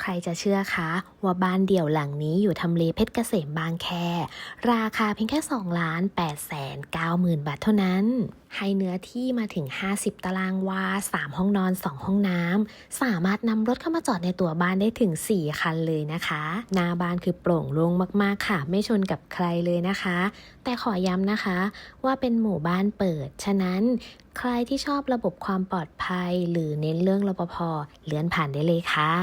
ใครจะเชื่อคะว่าบ้านเดี่ยวหลังนี้อยู่ทำเลเพชรเกษมบางแค ราคาเพียงแค่2ล้าน8แสน9หมื่นบาทเท่านั้นให้เนื้อที่มาถึง 50 ตารางวา 3 ห้องนอน 2 ห้องน้ำ สามารถนำรถเข้ามาจอดในตัวบ้านได้ถึง 4 คันเลยนะคะ หน้าบ้านคือโปร่งโล่งมากๆค่ะ ไม่ชนกับใครเลยนะคะ แต่ขอย้ำนะคะ ว่าเป็นหมู่บ้านเปิด ฉะนั้นใครที่ชอบระบบความปลอดภัย หรือเน้นเรื่องรปภเลื่อนผ่านได้เลยค่ะ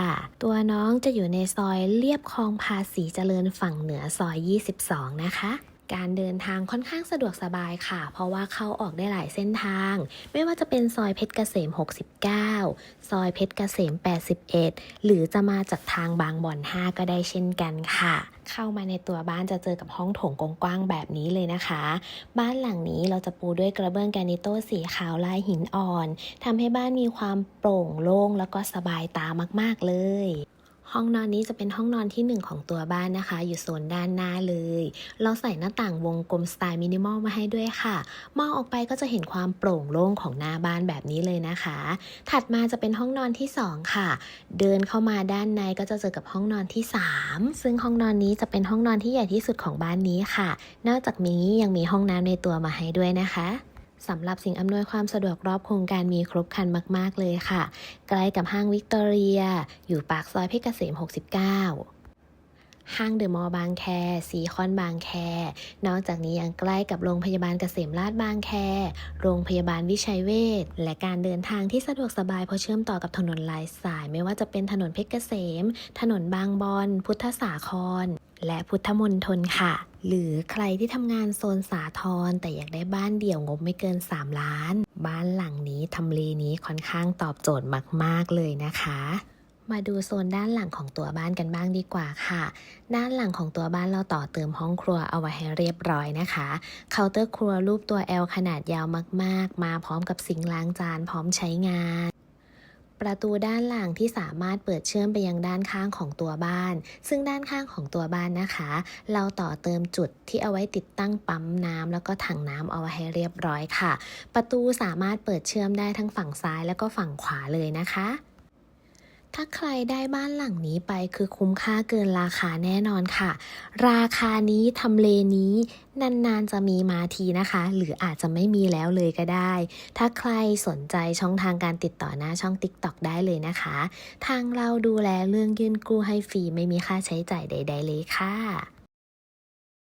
ตัวน้องจะอยู่ในซอยเลียบคลองภาษีเจริญฝั่งเหนือซอย 22 นะคะ การเดินทางค่อนข้างสะดวกสบายค่ะ เพราะว่าเข้าออกได้หลายเส้นทาง ไม่ว่าจะเป็นซอยเพชรเกษม 69 ซอยเพชรเกษม 81 หรือจะมาจากทางบางบ่อน 5 ก็ได้เช่นกันค่ะ เข้ามาในตัวบ้านจะเจอกับห้องโถงกว้างๆแบบนี้เลยนะคะ บ้านหลังนี้เราจะปูด้วยกระเบื้องแกรนิโตสีขาวลายหินอ่อนทำให้บ้านมีความโปร่งโล่งแล้วก็สบายตามากๆเลย ห้องนอนนี้จะเป็นห้องนอนที่หนึ่งของตัวบ้านนะคะ อยู่โซนด้านหน้าเลย เราใส่หน้าต่างวงกลมสไตล์มินิมอลมาให้ด้วยค่ะมองออกไปก็จะเห็นความโปร่งโล่งของหน้าบ้านแบบนี้เลยนะคะ ถัดมาจะเป็นห้องนอนที่ 2 ค่ะ เดินเข้ามาด้านในก็จะเจอกับห้องนอนที่ 3 ซึ่งห้องนอนนี้จะเป็นห้องนอนที่ใหญ่ที่สุดของบ้านนี้ค่ะ นอกจากนี้ยังมีห้องน้ำในตัวมาให้ด้วยนะคะ สำหรับสิ่งอำนวยความสะดวกรอบโครงการมีครบครันมาก ๆ เลยค่ะ ใกล้กับห้างวิกตอเรีย อยู่ปากซอยเพชรเกษม 69 ห้างเดอะมอลล์บางแคซีคอนบางแค นอกจากนี้ยังใกล้กับโรงพยาบาลเกษมราชบางแค โรงพยาบาลวิชัยเวชและการเดินทางที่สะดวกสบายเพราะเชื่อมต่อกับถนนหลายสาย ไม่ว่าจะเป็นถนนเพชรเกษม ถนนบางบอนพุทธสาคร และพุทธมณฑลค่ะหรือใครที่ทำงานโซนสาทรแต่อยากได้บ้านเดี่ยวงบไม่เกิน 3 ล้าน บ้านหลังนี้ทำเลนี้ค่อนข้างตอบโจทย์มาก ๆ เลยนะคะ มาดูโซนด้านหลังของตัวบ้านกันบ้างดีกว่าค่ะ ด้านหลังของตัวบ้านเราต่อเติมห้องครัวเอาไว้ให้เรียบร้อยนะคะ เคาน์เตอร์ครัวรูปตัว L ขนาดยาวมาก ๆ มาพร้อมกับซิงล้างจานพร้อมใช้งาน ประตูด้านหลังที่สามารถเปิดเชื่อมไปยังด้านข้างของตัวบ้าน ซึ่งด้านข้างของตัวบ้านนะคะ เราต่อเติมจุดที่เอาไว้ติดตั้งปั๊มน้ำแล้วก็ถังน้ำเอาไว้ให้เรียบร้อยค่ะ ประตูสามารถเปิดเชื่อมได้ทั้งฝั่งซ้าย แล้วก็ฝั่งขวาเลยนะคะ ถ้าใครได้บ้านหลังนี้ไปคือคุ้มค่าเกินราคาแน่นอนค่ะ ราคานี้ทำเลนี้นานๆจะมีมาทีนะคะ หรืออาจจะไม่มีแล้วเลยก็ได้ ถ้าใครสนใจช่องทางการติดต่อหน้าช่อง TikTok ได้เลยนะคะ ทางเราดูแลเรื่องยื่นกู้ให้ฟรีไม่มีค่าใช้จ่ายใด ๆ เลยค่ะ